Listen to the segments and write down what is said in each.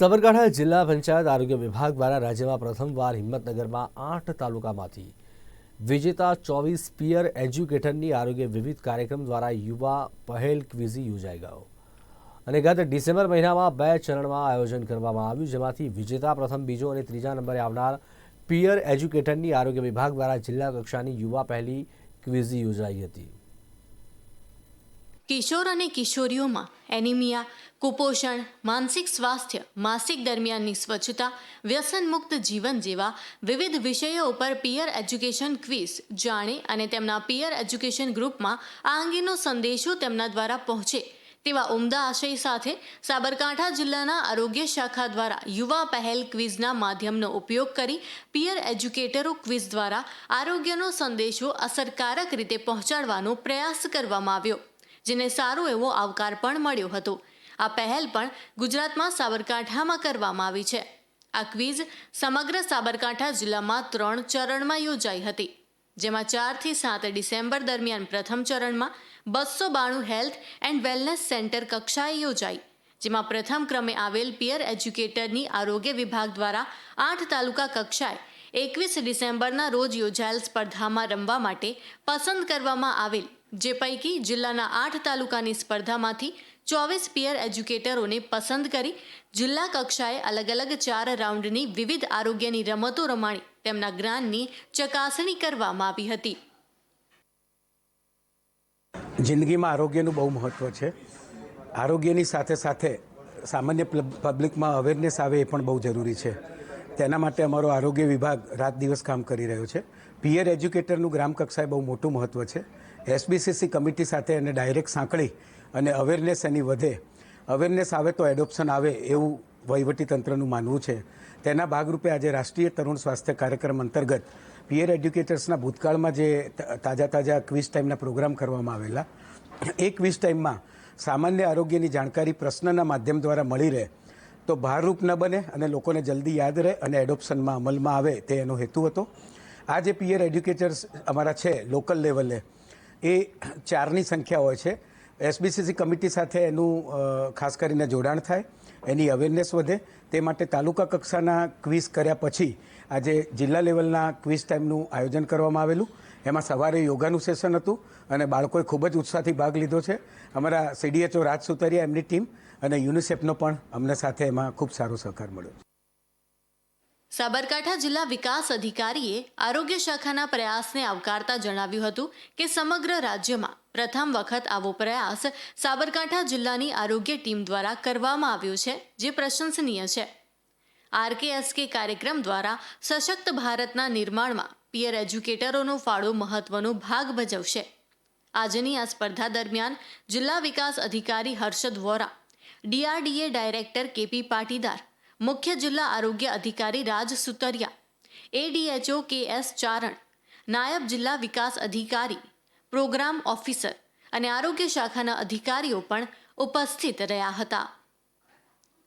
સાબરકાંઠા જિલ્લા પંચાયત આરોગ્ય વિભાગ દ્વારા રાજ્યમાં પ્રથમવાર હિંમતનગરમાં આઠ તાલુકામાંથી વિજેતા ચોવીસ પિયર એજ્યુકેટરની આરોગ્ય વિવિધ કાર્યક્રમ દ્વારા યુવા પહેલ ક્વિઝી યોજાઈ ગયો. અને ગત ડિસેમ્બર મહિનામાં બે ચરણમાં આયોજન કરવામાં આવ્યું, જેમાંથી વિજેતા પ્રથમ બીજો અને ત્રીજા નંબરે આવનાર પિયર એજ્યુકેટરની આરોગ્ય વિભાગ દ્વારા જિલ્લા કક્ષાની યુવા પહેલી ક્વિઝી યોજાઈ હતી. કિશોર અને કિશોરીઓમાં એનિમિયા, કુપોષણ, માનસિક સ્વાસ્થ્ય, માસિક દરમિયાનની સ્વચ્છતા, વ્યસનમુક્ત જીવન જેવા વિવિધ વિષયો ઉપર પિયર એજ્યુકેશન ક્વિઝ જાણે અને તેમના પિયર એજ્યુકેશન ગ્રુપમાં આ અંગેનો સંદેશો તેમના દ્વારા પહોંચે. તેવા ઉમદા આશય સાથે સાબરકાંઠા જિલ્લાના આરોગ્ય શાખા દ્વારા યુવા પહેલ ક્વિઝના માધ્યમનો ઉપયોગ કરી પિયર એજ્યુકેટરો ક્વિઝ દ્વારા આરોગ્યનો સંદેશો અસરકારક રીતે પહોંચાડવાનો પ્રયાસ કરવામાં આવ્યો. જેને સારો એવો આવકાર પણ મળ્યો હતો. આ પહેલ પણ ગુજરાતમાં સાબરકાંઠામાં કરવામાં આવી છે. આ ક્વિઝ સમગ્ર સાબરકાંઠા જિલ્લામાં ત્રણ ચરણમાં યોજાઈ હતી, જેમાં ચારથી સાત ડિસેમ્બર દરમિયાન પ્રથમ ચરણમાં બસો બાણું હેલ્થ એન્ડ વેલનેસ સેન્ટર કક્ષાએ યોજાઈ, જેમાં પ્રથમ ક્રમે આવેલ પિયર એજ્યુકેટરની આરોગ્ય વિભાગ દ્વારા આઠ તાલુકા કક્ષાએ એકવીસ ડિસેમ્બરના રોજ યોજાયેલ સ્પર્ધામાં રમવા માટે પસંદ કરવામાં આવેલ. જે પૈકી જિલ્લાના આઠ તાલુકાની સ્પર્ધામાંથી ચોવીસ પિયર એજ્યુકેટરોને પસંદ કરી જિલ્લા કક્ષાએ અલગ અલગ ચાર રાઉન્ડની વિવિધ આરોગ્યની રમતો રમાણી તેમના જ્ઞાનની ચકાસણી કરવામાં આવી હતી. જિંદગીમાં આરોગ્યનું બહુ મહત્ત્વ છે. આરોગ્યની સાથે સાથે સામાન્ય પબ્લિકમાં અવેરનેસ આવે એ પણ બહુ જરૂરી છે. તેના માટે અમારો આરોગ્ય વિભાગ રાત દિવસ કામ કરી રહ્યો છે. પિયર એજ્યુકેટરનું ગ્રામ કક્ષાએ બહુ મોટું મહત્ત્વ છે. એસબીસીસી કમિટી સાથે એને ડાયરેક્ટ સાંકળી અને અવેરનેસ એની વધે. અવેરનેસ આવે તો એડોપ્શન આવે એવું વહીવટીતંત્રનું માનવું છે. તેના ભાગરૂપે આજે રાષ્ટ્રીય તરુણ સ્વાસ્થ્ય કાર્યક્રમ અંતર્ગત પિયર એડ્યુકેટર્સના ભૂતકાળમાં જે તાજા તાજા ક્વિઝ ટાઈમના પ્રોગ્રામ કરવામાં આવેલા એ ક્વિઝ ટાઈમમાં સામાન્ય આરોગ્યની જાણકારી પ્રશ્નના માધ્યમ દ્વારા મળી રહે. તો ભારરૂપ ન બને અને લોકોને જલ્દી યાદ રહે અને એડોપ્શનમાં અમલમાં આવે તે એનો હેતુ હતો. આ જે પિયર એડ્યુકેટર્સ અમારા છે લોકલ લેવલે એ ચારની સંખ્યા હોય છે. એસબીસીસી કમિટી સાથે એનું ખાસ કરીને જોડાણ થાય, એની અવેરનેસ વધે. તે માટે તાલુકા કક્ષાના ક્વિઝ કર્યા પછી આજે જિલ્લા લેવલના ક્વિઝ ટાઈમનું આયોજન કરવામાં આવેલું. એમાં સવારે યોગાનું સેશન હતું અને બાળકોએ ખૂબ જ ઉત્સાહથી ભાગ લીધો છે. અમારા સીડીએચઓ રાજ સુતરિયા, એમની ટીમ અને યુનિસેફનો પણ અમને સાથે એમાં ખૂબ સારો સહકાર મળ્યો સાબરકાંઠા જિલ્લા વિકાસ અધિકારીએ આરોગ્ય શાખાના પ્રયાસને આવકારતા જણાવ્યું હતું કે સમગ્ર રાજ્યમાં પ્રથમ વખત આવો પ્રયાસ સાબરકાંઠા જિલ્લાની આરોગ્ય ટીમ દ્વારા કરવામાં આવ્યો છે, જે પ્રશંસનીય છે. આરકેએસકે કાર્યક્રમ દ્વારા સશક્ત ભારતના નિર્માણમાં પિયર એજ્યુકેટરોનો ફાળો મહત્વનો ભાગ ભજવશે. આજની આ સ્પર્ધા દરમિયાન જિલ્લા વિકાસ અધિકારી Harshad Vora, DRDA director K P Patidar, મુખ્ય જિલ્લા આરોગ્ય અધિકારી રાજ સુતરિયા, એડીએચઓ કે એસ ચારણ, નાયબ જિલ્લા વિકાસ અધિકારી, પ્રોગ્રામ ઓફિસર અને આરોગ્ય શાખાના અધિકારીઓ પણ ઉપસ્થિત રહ્યા હતા.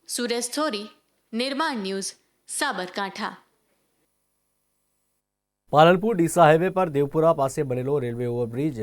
સુરેશ થોરી નિર્માણ ન્યૂઝ સાબરકાંઠા. પાલનપુર ડીસા હાઈવે પર દેવપુરા પાસે બનેલો રેલવે ઓવરબ્રિજ